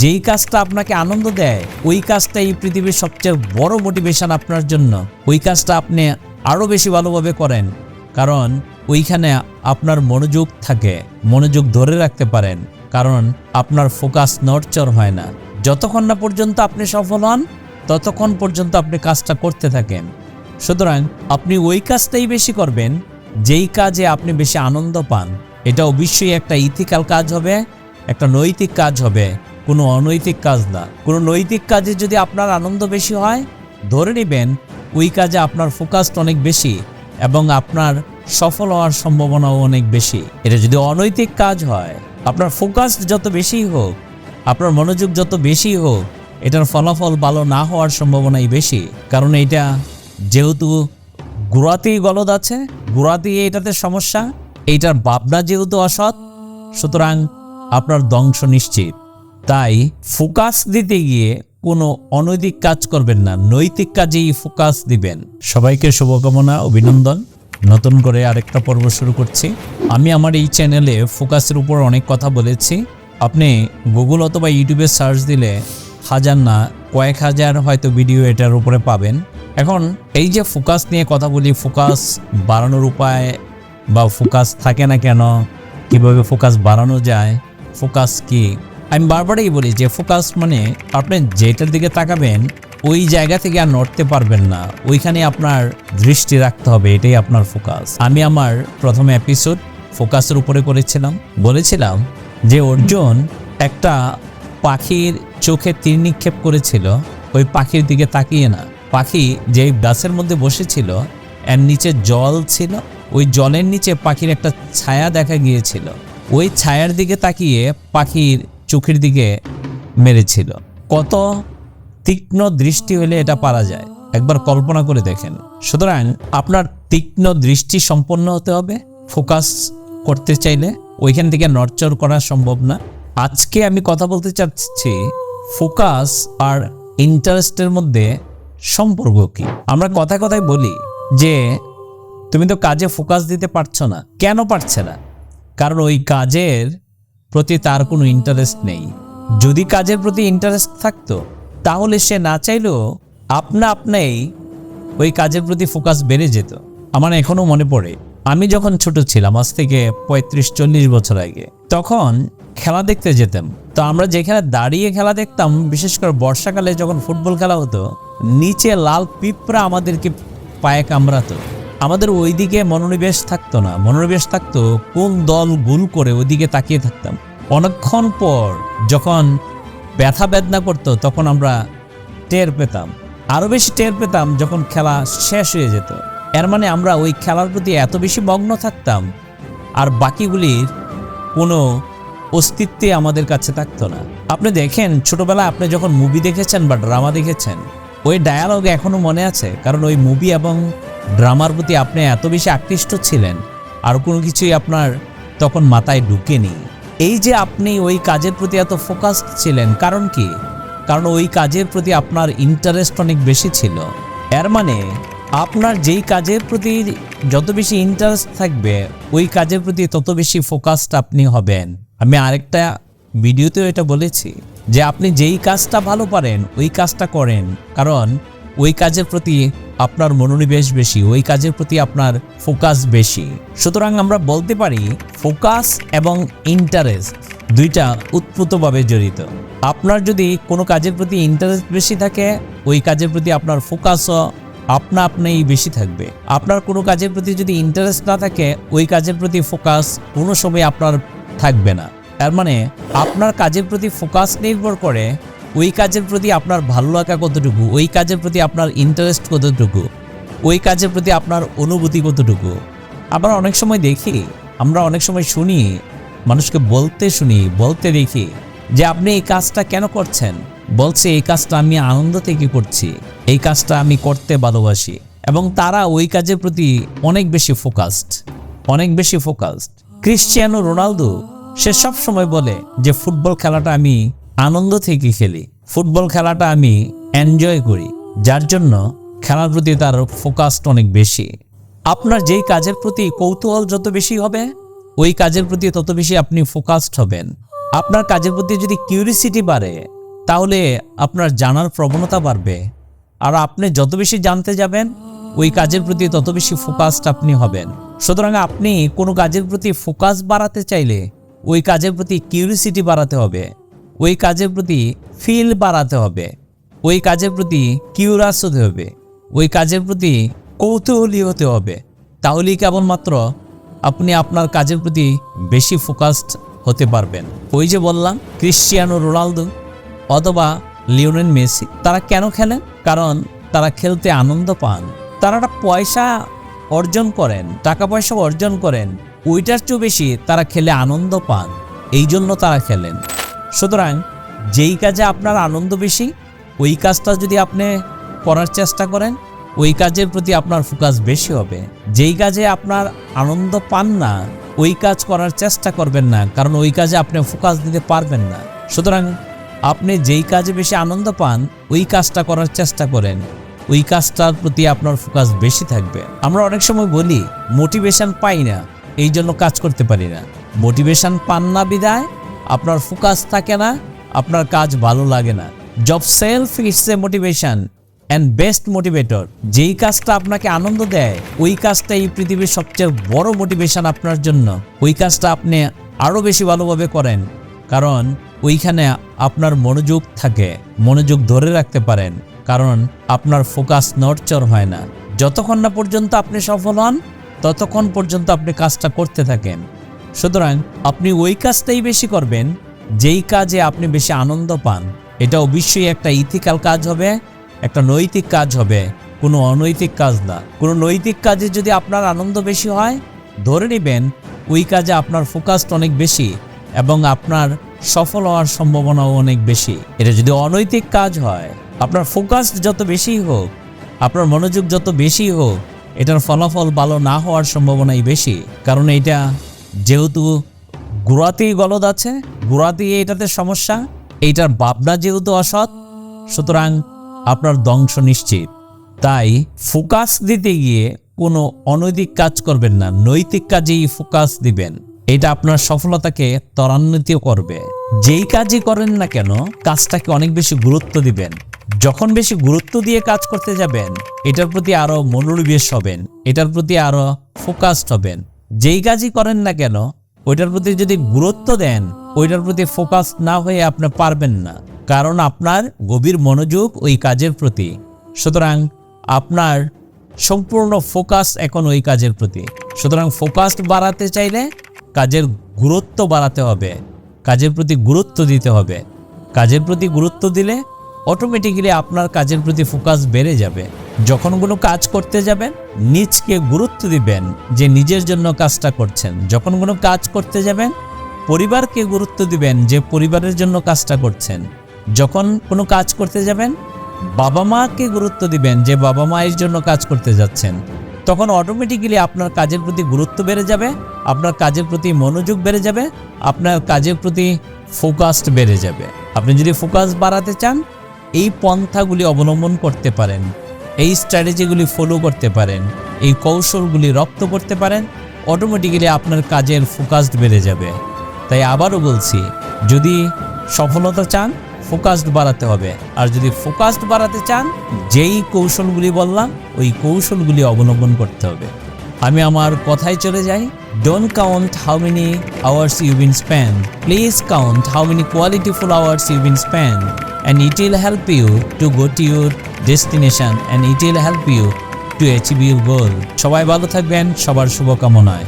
যেই কাজটা আপনাকে আনন্দ দেয়, ওই কাজটা এই পৃথিবীর সবচেয়ে বড় মোটিভেশন আপনার জন্য। ওই কাজটা আপনি আরও বেশি ভালোভাবে করেন, কারণ ওইখানে আপনার মনোযোগ থাকে, মনোযোগ ধরে রাখতে পারেন, কারণ আপনার ফোকাস নড়চড় হয় না। যতক্ষণ না পর্যন্ত আপনি সফল হন, ততক্ষণ পর্যন্ত আপনি কাজটা করতে থাকেন। সুতরাং আপনি ওই কাজটাই বেশি করবেন, যেই কাজে আপনি বেশি আনন্দ পান। এটা অবশ্যই একটা ইথিক্যাল কাজ হবে, একটা নৈতিক কাজ হবে। কোনো অনৈতিক কাজ না। কোনো নৈতিক কাজে যদি আপনার আনন্দ বেশি হয়, ধরে নেবেন ওই কাজে আপনার ফোকাসটা অনেক বেশি এবং আপনার সফল হওয়ার সম্ভাবনাও অনেক বেশি। এটা যদি অনৈতিক কাজ হয়, আপনার ফোকাস যত বেশি হোক, আপনার মনোযোগ যত বেশি হোক, এটার ফলাফল ভালো না হওয়ার সম্ভাবনাই বেশি। কারণ এটা যেহেতু গোড়াতেই গলদ আছে গোড়াতেই এটাতে সমস্যা এইটার ভাবনা যেহেতু অসৎ, সুতরাং আপনার ধ্বংস নিশ্চিত। তাই ফোকাস দিতে গিয়ে কোনো অনৈতিক কাজ করবেন না, নৈতিক কাজেই ফোকাস দিবেন। সবাইকে শুভকামনা, অভিনন্দন। নতুন করে আরেকটা পর্ব শুরু করছি। আমি আমার এই চ্যানেলে ফোকাসের উপর অনেক কথা বলেছি। আপনি গুগল অথবা ইউটিউবে সার্চ দিলে হাজার না, কয়েক হাজার হয়তো ভিডিও এটার উপরে পাবেন। এখন এই যে ফোকাস নিয়ে কথা বলি, ফোকাস বাড়ানোর উপায় বা ফোকাস থাকে না কেন, কীভাবে ফোকাস বাড়ানো যায়, ফোকাস কি? আমি বারবারই বলি যে ফোকাস মানে আপনি যেটার দিকে তাকাবেন, ওই জায়গা থেকে আর নড়তে পারবেন না। ওইখানে আপনার দৃষ্টি রাখতে হবে, এটাই আপনার ফোকাস আমি আমার প্রথম এপিসোড ফোকাসের উপরে করেছিলাম। বলেছিলাম যে অর্জুন একটা পাখির চোখে তীর নিক্ষেপ করেছিল, ওই পাখির দিকে তাকিয়ে না। পাখি যেই গাছের মধ্যে বসেছিল, এর নিচে জল ছিল, ওই জলের নিচে পাখির একটা ছায়া দেখা গিয়েছিল। ওই ছায়ার দিকে তাকিয়ে পাখির চোখের দিকে মেরেছিল। কত তীক্ষ্ণ দৃষ্টি হলে এটা পারা যায়। একবার কল্পনা করে দেখেন। সুতরাং আপনার তীক্ষ্ণ দৃষ্টি সম্পন্ন হতে হবে, ফোকাস করতে চাইলে। ওইখান থেকে নড়চড় করা সম্ভব না। আজকে আমি কথা বলতে চাচ্ছি, ফোকাস আর ইন্টারেস্টের মধ্যে সম্পর্ক কি? আমরা কথায় কথায় বলি যে, তুমি তো কাজে ফোকাস দিতে পারছ না। কেন পারছে না? কারণ ওই কাজের প্রতি তার কোনো ইন্টারেস্ট নেই। যদি কাজের প্রতি ইন্টারেস্ট থাকতো, তাহলে সে না চাইলেও আপনা আপনাই ওই কাজের প্রতি ফোকাস বেড়ে যেত। আমার এখনও মনে পড়ে, আমি যখন ছোট ছিলাম, আজ থেকে পঁয়ত্রিশ চল্লিশ বছর আগে, তখন খেলা দেখতে যেতাম। তো আমরা যেখানে দাঁড়িয়ে খেলা দেখতাম, বিশেষ করে বর্ষাকালে যখন ফুটবল খেলা হতো, নিচে লাল পিঁপড়া আমাদেরকে পায়ে কামড়াতো। আমাদের ওইদিকে মনোনিবেশ থাকতো না। মনোনিবেশ থাকতো কোন দল গোল করে ওইদিকে তাকিয়ে থাকতাম। অনেকক্ষণ পর যখন ব্যথা বেদনা করতো, তখন আমরা টের পেতাম। আরও বেশি টের পেতাম যখন খেলা শেষ হয়ে যেত। এর মানে আমরা ওই খেলার প্রতি এত বেশি মগ্ন থাকতাম আর বাকিগুলির কোনো অস্তিত্বে আমাদের কাছে থাকতো না। আপনি দেখেন, ছোটবেলায় আপনি যখন মুভি দেখেছেন বা ড্রামা দেখেছেন ওই ডায়ালগ এখনও মনে আছে? কারণ ওই মুভি এবং ড্রামার প্রতি আপনি এত বেশি আকৃষ্ট ছিলেন, আর কোনো কিছুই আপনার তখন মাথায় ঢুকেনি। এই যে আপনি ওই কাজের প্রতি এত ফোকাস ছিলেন, কারণ কি? কারণ ওই কাজের প্রতি আপনার ইন্টারেস্ট অনেক বেশি ছিল। এর মানে আপনার যেই কাজের প্রতি যত বেশি ইন্টারেস্ট থাকবে, ওই কাজের প্রতি তত বেশি ফোকাসড আপনি হবেন। আমি আরেকটা ভিডিওতেও এটা বলেছি। যে আপনি যেই কাজটা ভালো পারেন, ওই কাজটা করেন। কারণ ওই কাজের প্রতি আপনার মনোনিবেশ বেশি, ওই কাজের প্রতি আপনার ফোকাস বেশি। সুতরাং আমরা বলতে পারি ফোকাস এবং ইন্টারেস্ট দুইটা উৎপুতভাবে জড়িত। আপনার যদি কোনো কাজের প্রতি ইন্টারেস্ট বেশি থাকে, ওই কাজের প্রতি আপনার ফোকাসও আপনা আপনিই বেশি থাকবে। আপনার কোনো কাজের প্রতি যদি ইন্টারেস্ট না থাকে, ওই কাজের প্রতি ফোকাস কোনো সময় আপনার থাকবে না। তার মানে আপনার কাজের প্রতি ফোকাস নির্ভর করে ওই কাজের প্রতি আপনার ভালো লাগা কতটুকু, ওই কাজের প্রতি আপনার ইন্টারেস্ট কতটুকু, ওই কাজের প্রতি আপনার অনুভূতি কতটুকু। আমরা অনেক সময় দেখি, আমরা অনেক সময় শুনি, মানুষকে বলতে শুনি, বলতে দেখি যে আপনি এই কাজটা কেন করছেন? বলছে, এই কাজটা আমি আনন্দ থেকে করছি, এই কাজটা আমি করতে ভালোবাসি। এবং তারা ওই কাজের প্রতি অনেক বেশি ফোকাসড অনেক বেশি ফোকাসড ক্রিশ্চিয়ানো রোনালদো সে সব সময় বলে যে ফুটবল খেলাটা আমি আনন্দ থেকে খেলি। ফুটবল খেলাটা আমি এনজয় করি, যার জন্য খেলার প্রতি তার ফোকাসটা অনেক বেশি। আপনার যেই কাজের প্রতি কৌতূহল যত বেশি হবে, ওই কাজের প্রতি তত বেশি আপনি ফোকাসড হবেন। আপনার কাজের প্রতি যদি কিউরিসিটি বাড়ে, তাহলে আপনার জানার প্রবণতা বাড়বে। আর আপনি যত বেশি জানতে যাবেন, ওই কাজের প্রতি তত বেশি ফোকাসড আপনি হবেন। সুতরাং আপনি কোনো কাজের প্রতি ফোকাস বাড়াতে চাইলে ওই কাজের প্রতি কিউরিসিটি বাড়াতে হবে, ওই কাজের প্রতি ফিল বাড়াতে হবে, ওই কাজের প্রতি কিউরাস হতে হবে, ওই কাজের প্রতি কৌতূহলী হতে হবে। তাহলেই কেবলমাত্র আপনি আপনার কাজের প্রতি বেশি ফোকাসড হতে পারবেন। ওই যে বললাম, ক্রিশ্চিয়ানো রোনালদো অথবা লিওনেল মেসি, তারা কেন খেলেন? কারণ তারা খেলতে আনন্দ পান। তারা পয়সা অর্জন করেন, টাকা পয়সা অর্জন করেন। ওইটার চেয়েও বেশি, তারা খেলে আনন্দ পান। এই জন্য তারা খেলেন। সুতরাং, যেই কাজে আপনার আনন্দ বেশি, ওই কাজটা যদি আপনি করার চেষ্টা করেন, ওই কাজের প্রতি আপনার ফোকাস বেশি হবে। যেই কাজে আপনার আনন্দ পান না, ওই কাজ করার চেষ্টা করবেন না, কারণ ওই কাজে আপনি ফোকাস দিতে পারবেন না। সুতরাং, আপনি যেই কাজে বেশি আনন্দ পান, ওই কাজটা করার চেষ্টা করেন। ওই কাজটার প্রতি আপনার ফোকাস বেশি থাকবে। আমরা অনেক সময় বলি মোটিভেশন পাই না। এই জন্য কাজ করতে পারি না। মোটিভেশন পান না বিদায়, আপনার ফোকাস থাকে না, আপনার কাজ ভালো লাগে না। Job self it's a motivation and best motivator যেই কাজটা আপনাকে আনন্দ দেয়, ওই কাজটা এই পৃথিবীর সবচেয়ে বড় মোটিভেশন আপনার জন্য। ওই কাজটা আপনি আরও বেশি ভালোভাবে করেন, কারণ ওইখানে আপনার মনোযোগ থাকে, মনোযোগ ধরে রাখতে পারেন, কারণ আপনার ফোকাস নড়চড় হয় না। যতক্ষণ না পর্যন্ত আপনি সফল হন ততক্ষণ পর্যন্ত আপনি কাজটা করতে থাকেন। সুতরাং আপনি ওই কাজটাই বেশি করবেন, যেই কাজে আপনি বেশি আনন্দ পান। এটা অবশ্যই একটা ইথিক্যাল কাজ হবে, একটা নৈতিক কাজ হবে, কোনো অনৈতিক কাজ না। কোনো নৈতিক কাজে যদি আপনার আনন্দ বেশি হয়, ধরে নেবেন ওই কাজে আপনার ফোকাসড অনেক বেশি এবং আপনার সফল হওয়ার সম্ভাবনাও অনেক বেশি। এটা যদি অনৈতিক কাজ হয়, আপনার ফোকাস যত বেশি হোক, আপনার মনোযোগ যত বেশি হোক এটার ফলাফল ভালো না হওয়ার সম্ভাবনাই বেশি। কারণ এটা যেহেতু গোড়াতেই গলদ আছে, গোড়াতেই এটাতে সমস্যা, এইটার ভাবনা যেহেতু অসৎ, সুতরাং আপনার ধ্বংস নিশ্চিত। তাই ফোকাস দিতে গিয়ে কোনো অনৈতিক কাজ করবেন না, নৈতিক কাজেই ফোকাস দিবেন। এটা আপনার সফলতাকে ত্বরান্বিত করবে। যেই কাজই করেন না কেন, কাজটাকে অনেক বেশি গুরুত্ব দিবেন। যখন বেশি গুরুত্ব দিয়ে কাজ করতে যাবেন, এটার প্রতি আরও মনোনিবেশ হবেন, এটার প্রতি আরও ফোকাসড হবেন। যেই কাজই করেন না কেন, ওইটার প্রতি যদি গুরুত্ব দেন, ওইটার প্রতি ফোকাস না হয়ে আপনি পারবেন না। কারণ আপনার গভীর মনোযোগ ওই কাজের প্রতি। সুতরাং আপনার সম্পূর্ণ ফোকাস এখন ওই কাজের প্রতি। সুতরাং ফোকাস বাড়াতে চাইলে কাজের গুরুত্ব বাড়াতে হবে, কাজের প্রতি গুরুত্ব দিতে হবে। কাজের প্রতি গুরুত্ব দিলে অটোমেটিক্যালি আপনার কাজের প্রতি ফোকাস বেড়ে যাবে। যখন কোনো কাজ করতে যাবেন, নিজকে গুরুত্ব দিবেন যে নিজের জন্য কাজটা করছেন। যখন কোনো কাজ করতে যাবেন, পরিবারকে গুরুত্ব দিবেন যে পরিবারের জন্য কাজটা করছেন। যখন কোনো কাজ করতে যাবেন বাবা মাকে গুরুত্ব দিবেন যে বাবা মায়ের জন্য কাজ করতে যাচ্ছেন। তখন অটোমেটিক্যালি আপনার কাজের প্রতি গুরুত্ব বেড়ে যাবে, আপনার কাজের প্রতি মনোযোগ বেড়ে যাবে, আপনার কাজের প্রতি ফোকাসড বেড়ে যাবে। আপনি যদি ফোকাস বাড়াতে চান, এই পন্থাগুলি অবলম্বন করতে পারেন, এই স্ট্র্যাটেজিগুলি ফলো করতে পারেন, এই কৌশলগুলি রপ্ত করতে পারেন অটোমেটিক্যালি আপনার কাজের ফোকাসড বেড়ে যাবে। তাই আবারও বলছি, যদি সফলতা চান ফোকাসড বাড়াতে হবে। আর যদি ফোকাসড বাড়াতে চান, যেই কৌশলগুলি বললাম, ওই কৌশলগুলি অবলম্বন করতে হবে। আমি আমার কথায় চলে যাই। Don't count how many hours you been spend please count how many qualityful hours you been spend and it will help you to go to your destination and it will help you to achieve your goal সবাই ভালো থাকবেন, সবার শুভকামনায়।